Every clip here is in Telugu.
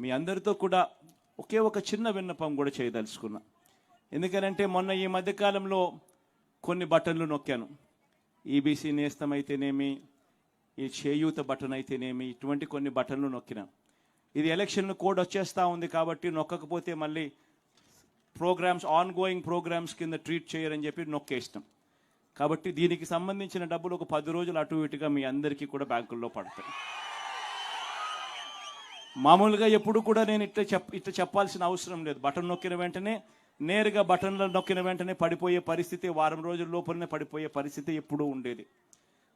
మీ అందరితో కూడా ఒకే ఒక చిన్న విన్నపం కూడా చేయదలుచుకున్నా. ఎందుకనంటే మొన్న ఈ మధ్యకాలంలో కొన్ని బటన్లు నొక్కాను. ఈబీసీ నేస్తం అయితేనేమి ఈ చేయూత బటన్ అయితేనేమి ఇటువంటి కొన్ని బటన్లు నొక్కిన. ఇది ఎలక్షన్ కోడ్ వచ్చేస్తూ ఉంది కాబట్టి నొక్కకపోతే మళ్ళీ ప్రోగ్రామ్స్ ఆన్ గోయింగ్ ప్రోగ్రామ్స్ కింద ట్రీట్ చేయరని చెప్పి నొక్కేస్తాం కాబట్టి దీనికి సంబంధించిన డబ్బులు ఒక పది రోజులు అటు ఇటుగా మీ అందరికీ కూడా బ్యాంకుల్లో పడతాయి. మామూలుగా ఎప్పుడు కూడా నేను ఇట్లా చెప్ ఇట్లా చెప్పాల్సిన అవసరం లేదు. బటన్ నొక్కిన వెంటనే నేరుగా బటన్లు నొక్కిన వెంటనే పడిపోయే పరిస్థితి వారం రోజుల లోపలనే పడిపోయే పరిస్థితి ఎప్పుడూ ఉండేది.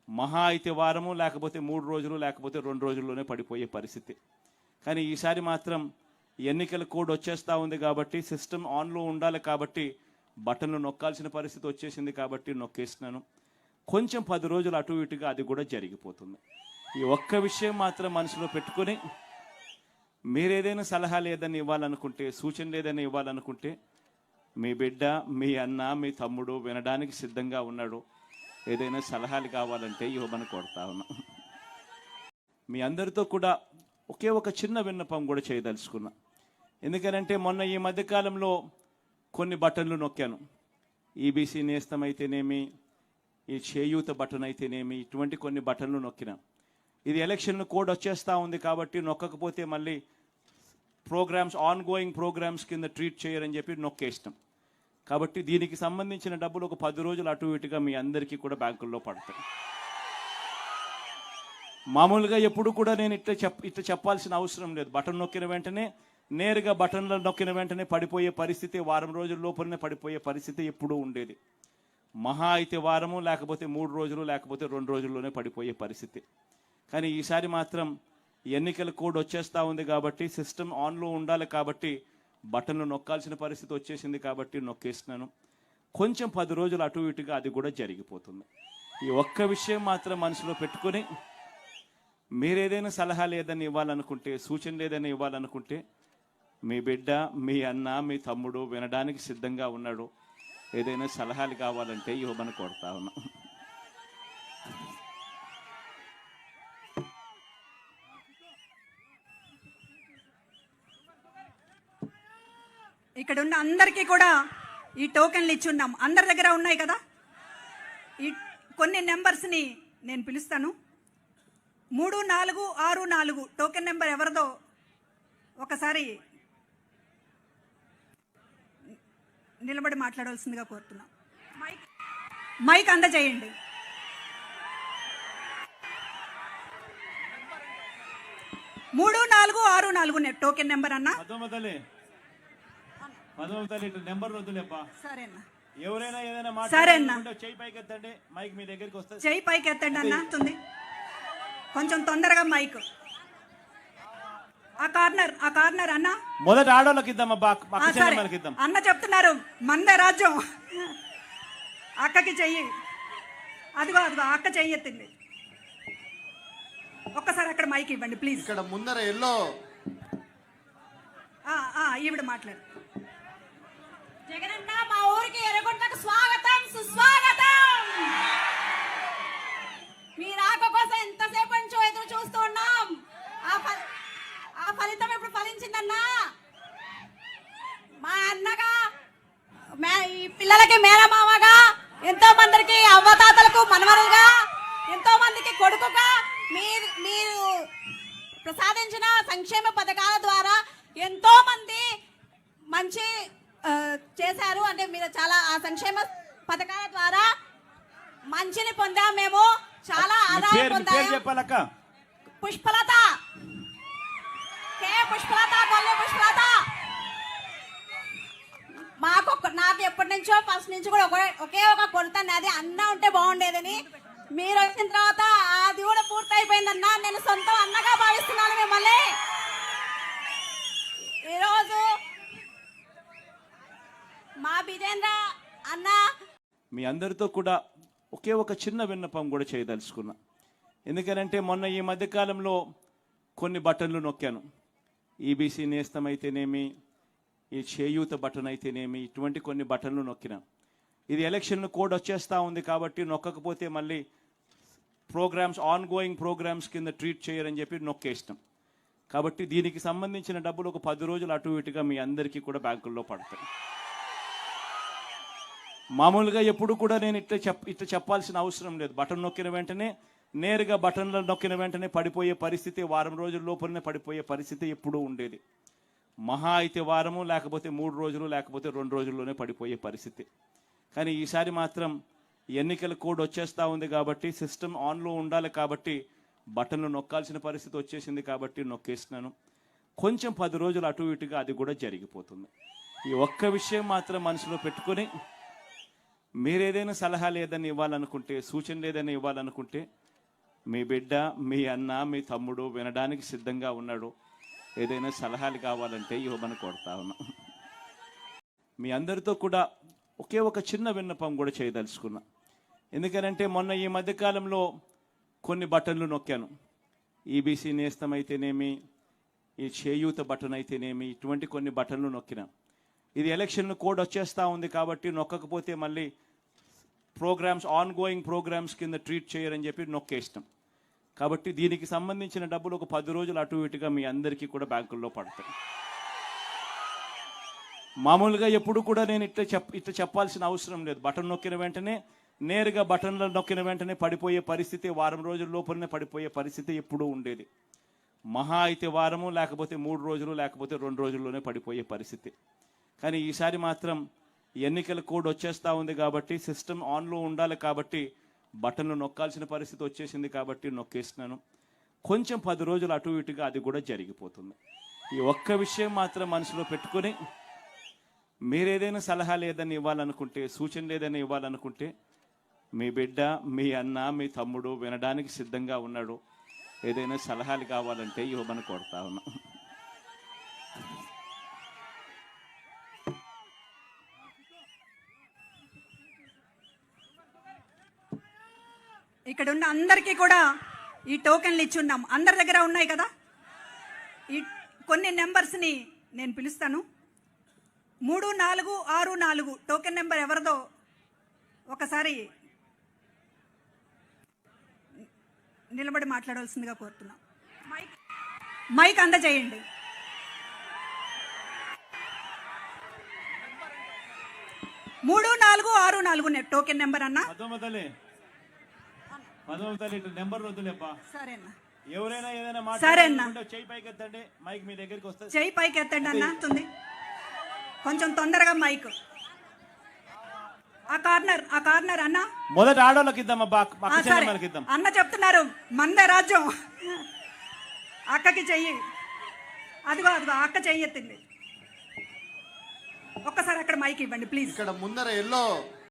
మహా అయితే వారము లేకపోతే మూడు రోజులు లేకపోతే రెండు రోజుల్లోనే పడిపోయే పరిస్థితి. కానీ ఈసారి మాత్రం ఎన్నికల కోడ్ వచ్చేస్తూ ఉంది కాబట్టి సిస్టమ్ ఆన్లో ఉండాలి కాబట్టి బటన్లు నొక్కాల్సిన పరిస్థితి వచ్చేసింది కాబట్టి నొక్కేసినాను. కొంచెం పది రోజులు అటు ఇటుగా అది కూడా జరిగిపోతుంది. ఈ ఒక్క విషయం మాత్రం మనసులో పెట్టుకొని మీరేదైనా సలహాలు ఏదైనా ఇవ్వాలనుకుంటే సూచనలు ఏదైనా ఇవ్వాలనుకుంటే మీ బిడ్డ మీ అన్న మీ తమ్ముడు వినడానికి సిద్ధంగా ఉన్నాడు. ఏదైనా సలహాలు కావాలంటే ఇవ్వమని కోరుతా ఉన్నా. మీ అందరితో కూడా ఒకే ఒక చిన్న విన్నపం కూడా చేయదలుచుకున్నా. ఎందుకనంటే మొన్న ఈ మధ్యకాలంలో కొన్ని బటన్లు నొక్కాను. ఈబీసీ నేస్తం అయితేనేమి ఈ చేయూత బటన్ అయితేనేమి ఇటువంటి కొన్ని బటన్లు నొక్కినాను ఇది ఎలక్షన్ కోడ్ వచ్చేస్తూ ఉంది కాబట్టి నొక్కకపోతే మళ్ళీ ప్రోగ్రామ్స్ ఆన్ గోయింగ్ ప్రోగ్రామ్స్ కింద ట్రీట్ చేయరని చెప్పి నొక్కేస్తాం కాబట్టి దీనికి సంబంధించిన డబ్బులు ఒక పది రోజులు అటు ఇటుగా మీ అందరికీ కూడా బ్యాంకుల్లో పడతాయి. మామూలుగా ఎప్పుడు కూడా నేను ఇట్లా చెప్ ఇట్లా చెప్పాల్సిన అవసరం లేదు. బటన్ నొక్కిన వెంటనే నేరుగా బటన్లు నొక్కిన వెంటనే పడిపోయే పరిస్థితి వారం రోజుల లోపలనే పడిపోయే పరిస్థితి ఎప్పుడూ ఉండేది. మహా అయితే వారము లేకపోతే మూడు రోజులు లేకపోతే రెండు రోజుల్లోనే పడిపోయే పరిస్థితి. కానీ ఈసారి మాత్రం ఎన్నికల కోడ్ వచ్చేస్తూ ఉంది కాబట్టి సిస్టమ్ ఆన్లో ఉండాలి కాబట్టి బటన్లు నొక్కాల్సిన పరిస్థితి వచ్చేసింది కాబట్టి నొక్కేస్తున్నాను కొంచెం పది రోజులు అటు ఇటుగా అది కూడా జరిగిపోతుంది. ఈ ఒక్క విషయం మాత్రం మనసులో పెట్టుకొని మీరేదైనా సలహాలు ఏదైనా ఇవ్వాలనుకుంటే సూచనలు ఏదైనా ఇవ్వాలనుకుంటే మీ బిడ్డ మీ అన్న మీ తమ్ముడు వినడానికి సిద్ధంగా ఉన్నాడు. ఏదైనా సలహాలు కావాలంటే ఇవ్వమని కోరుతా ఉన్నాం. ఇక్కడ ఉన్న అందరికీ కూడా ఈ టోకెన్లు ఇచ్చున్నాం. అందరి దగ్గర ఉన్నాయి కదా? ఈ కొన్ని నెంబర్స్ని నేను పిలుస్తాను. మూడు నాలుగు ఆరు నాలుగు టోకెన్ నెంబర్ ఎవరిదో ఒకసారి నిలబడి మాట్లాడవలసిందిగా కోరుతున్నాం. మైక్ మైక్ అందజేయండి. మూడు నాలుగు ఆరు నాలుగు టోకెన్ నెంబర్ అన్నా. నెంబర్ సరేనా. ఎవరైనా ఏదైనా సరే అన్న. మాట్లాడుకుంటే చేయి పైకి ఎత్తండి మైక్ మీ దగ్గరికి వస్తుంది. చెయ్యి పైకి ఎత్తండి అన్న తుంది కొంచెం తొందరగా మైక్. ఆ కార్నర్ ఆ కార్నర్ అన్న. మొదట ఆడోళ్ళకి ఇద్దాం. అన్న చెప్తున్నారు మందే రాజ్యం. అక్కకి చెయ్యి. అదిగో అదిగో అక్క చెయ్యి ఎత్తింది. ఒక్కసారి అక్కడ మైక్ ఇవ్వండి ప్లీజ్. ఇక్కడ ముందర ఎల్లో. ఆ, ఆ, ఈవిడ మాట్లాడు. జగనన్న మా ఊరికి ఎర్రగొండకు స్వాగతం సుస్వాగతం! మీ రాక కోసం ఎంతసేపు నుంచో ఎదురు చూస్తూ ఉన్నాం? ఆ ఫ- ఆ ఫలితం ఇప్పుడు ఫలించిందన్నా? మా అన్నగా మే- ఈ పిల్లలకి మేనమామగా ఎంతో మందికి అవ్వతాతలకు మనవరుగా ఎంతో మందికి కొడుకుగా మీరు మీరు ప్రసాదించిన సంక్షేమ పథకాల ద్వారా ఎంతో మంది మంచి చేశారు. అంటే మీరు చాలా ఆ సంక్షేమ పథకాల ద్వారా మంచిని పొందాం మేము. చాలా ఆదాయం చెప్పాలక్క. పుష్పలత. కే పుష్పలత కొల్లి పుష్పలత. మాకు నాకు ఎప్పటి నుంచో ఫస్ట్ నుంచి కూడా ఒకే ఒకే ఒక కొరత అది అన్న ఉంటే బాగుండేదని. మీరు వచ్చిన తర్వాత అది కూడా పూర్తయిపోయిందన్న నేను సొంతం అన్నగా భావిస్తున్నాను మిమ్మల్ని. ఈరోజు మా బిజేంద్ర అన్న. మీ అందరితో కూడా ఒకే ఒక చిన్న విన్నపం కూడా చేయదలుచుకున్నా. ఎందుకనంటే మొన్న ఈ మధ్యకాలంలో కొన్ని బటన్లు నొక్కాను. ఈబీసీ నేస్తం అయితేనేమి ఈ చేయూత బటన్ అయితేనేమి ఇటువంటి కొన్ని బటన్లు నొక్కిన. ఇది ఎలక్షన్ కోడ్ వచ్చేస్తూ ఉంది కాబట్టి నొక్కకపోతే మళ్ళీ ప్రోగ్రామ్స్ ఆన్ గోయింగ్ ప్రోగ్రామ్స్ కింద ట్రీట్ చేయరని చెప్పి నొక్కేస్తాం కాబట్టి దీనికి సంబంధించిన డబ్బులు ఒక పది రోజులు అటు ఇటుగా మీ అందరికీ కూడా బ్యాంకుల్లో పడతాయి. మామూలుగా ఎప్పుడు కూడా నేను ఇట్లా చెప్ ఇట్లా చెప్పాల్సిన అవసరం లేదు. బటన్ నొక్కిన వెంటనే నేరుగా బటన్లు నొక్కిన వెంటనే పడిపోయే పరిస్థితి వారం రోజుల లోపలనే పడిపోయే పరిస్థితి ఎప్పుడూ ఉండేది. మహా అయితే వారము లేకపోతే మూడు రోజులు లేకపోతే రెండు రోజుల్లోనే పడిపోయే పరిస్థితి. కానీ ఈసారి మాత్రం ఎన్నికల కోడ్ వచ్చేస్తా ఉంది కాబట్టి సిస్టమ్ ఆన్లో ఉండాలి కాబట్టి బటన్లు నొక్కాల్సిన పరిస్థితి వచ్చేసింది కాబట్టి నొక్కేసినాను. కొంచెం పది రోజులు అటు ఇటుగా అది కూడా జరిగిపోతుంది. ఈ ఒక్క విషయం మాత్రం మనసులో పెట్టుకొని మీరేదైనా సలహాలు ఏదైనా ఇవ్వాలనుకుంటే సూచనలు ఏదైనా ఇవ్వాలనుకుంటే మీ బిడ్డ మీ అన్న మీ తమ్ముడు వినడానికి సిద్ధంగా ఉన్నాడు. ఏదైనా సలహాలు కావాలంటే ఇవ్వమని కొడతా ఉన్నా. మీ అందరితో కూడా ఒకే ఒక చిన్న విన్నపం కూడా చేయదలుచుకున్నా. ఎందుకనంటే మొన్న ఈ మధ్యకాలంలో కొన్ని బటన్లు నొక్కాను. ఈబీసీ నేస్తం అయితేనేమి ఈ చేయూత బటన్ అయితేనేమి ఇటువంటి కొన్ని బటన్లు నొక్కినా. ఇది ఎలక్షన్ కోడ్ వచ్చేస్తా ఉంది కాబట్టి నొక్కకపోతే మళ్ళీ ప్రోగ్రామ్స్ ఆన్ గోయింగ్ ప్రోగ్రామ్స్ కింద ట్రీట్ చేయరని చెప్పి నొక్కేస్తాం కాబట్టి దీనికి సంబంధించిన డబ్బులు ఒక పది రోజులు అటు ఇటుగా మీ అందరికీ కూడా బ్యాంకుల్లో పడతాయి. మామూలుగా ఎప్పుడు కూడా నేను ఇట్లా చెప్ ఇట్లా చెప్పాల్సిన అవసరం లేదు. బటన్ నొక్కిన వెంటనే నేరుగా బటన్లు నొక్కిన వెంటనే పడిపోయే పరిస్థితి వారం రోజుల లోపలనే పడిపోయే పరిస్థితి ఎప్పుడూ ఉండేది. మహా అయితే వారము లేకపోతే మూడు రోజులు లేకపోతే రెండు రోజుల్లోనే పడిపోయే పరిస్థితి. కానీ ఈసారి మాత్రం ఎన్నికల కోడ్ వచ్చేస్తా ఉంది కాబట్టి సిస్టమ్ ఆన్లో ఉండాలి కాబట్టి బటన్లు నొక్కాల్సిన పరిస్థితి వచ్చేసింది కాబట్టి నొక్కేస్తున్నాను కొంచెం పది రోజులు అటు ఇటుగా అది కూడా జరిగిపోతుంది. ఈ ఒక్క విషయం మాత్రం మనసులో పెట్టుకొని మీరేదైనా సలహాలు ఏదైనా ఇవ్వాలనుకుంటే సూచనలు ఏదైనా ఇవ్వాలనుకుంటే మీ బిడ్డ మీ అన్న మీ తమ్ముడు వినడానికి సిద్ధంగా ఉన్నాడు. ఏదైనా సలహాలు కావాలంటే ఇవ్వమని కొడతా ఉన్నా. ఇక్కడ ఉన్న అందరికీ కూడా ఈ టోకెన్లు ఇచ్చున్నాం. అందరి దగ్గర ఉన్నాయి కదా? ఈ కొన్ని నెంబర్స్ని నేను పిలుస్తాను. మూడు నాలుగు ఆరు నాలుగు టోకెన్ నెంబర్ ఎవరిదో ఒకసారి నిలబడి మాట్లాడవలసిందిగా కోరుతున్నాం. మైక్ మైక్ అందజేయండి. మూడు నాలుగు ఆరు నాలుగు టోకెన్ నెంబర్ అన్నా. నెంబర్ సరేనా. ఎవరైనా ఏదైనా సరే అన్న. మాట్లాడుకుంటే చెయ్యి పైకి ఎత్తండి మైక్ మీ దగ్గరికి వస్తుంది. చెయ్యి పైకి ఎత్తండి అన్న కొంచెం తొందరగా మైక్. ఆ కార్నర్ ఆ కార్నర్ అన్న. మొదట ఆడోళ్ళకి ఇద్దాం. అన్న చెప్తున్నారు మందే రాజ్యం. అక్కకి చెయ్యి. అదిగో అదిగో అక్క చెయ్యి ఎత్తింది. ఒక్కసారి అక్కడ మైక్ ఇవ్వండి ప్లీజ్. ఇక్కడ ముందర ఎల్లో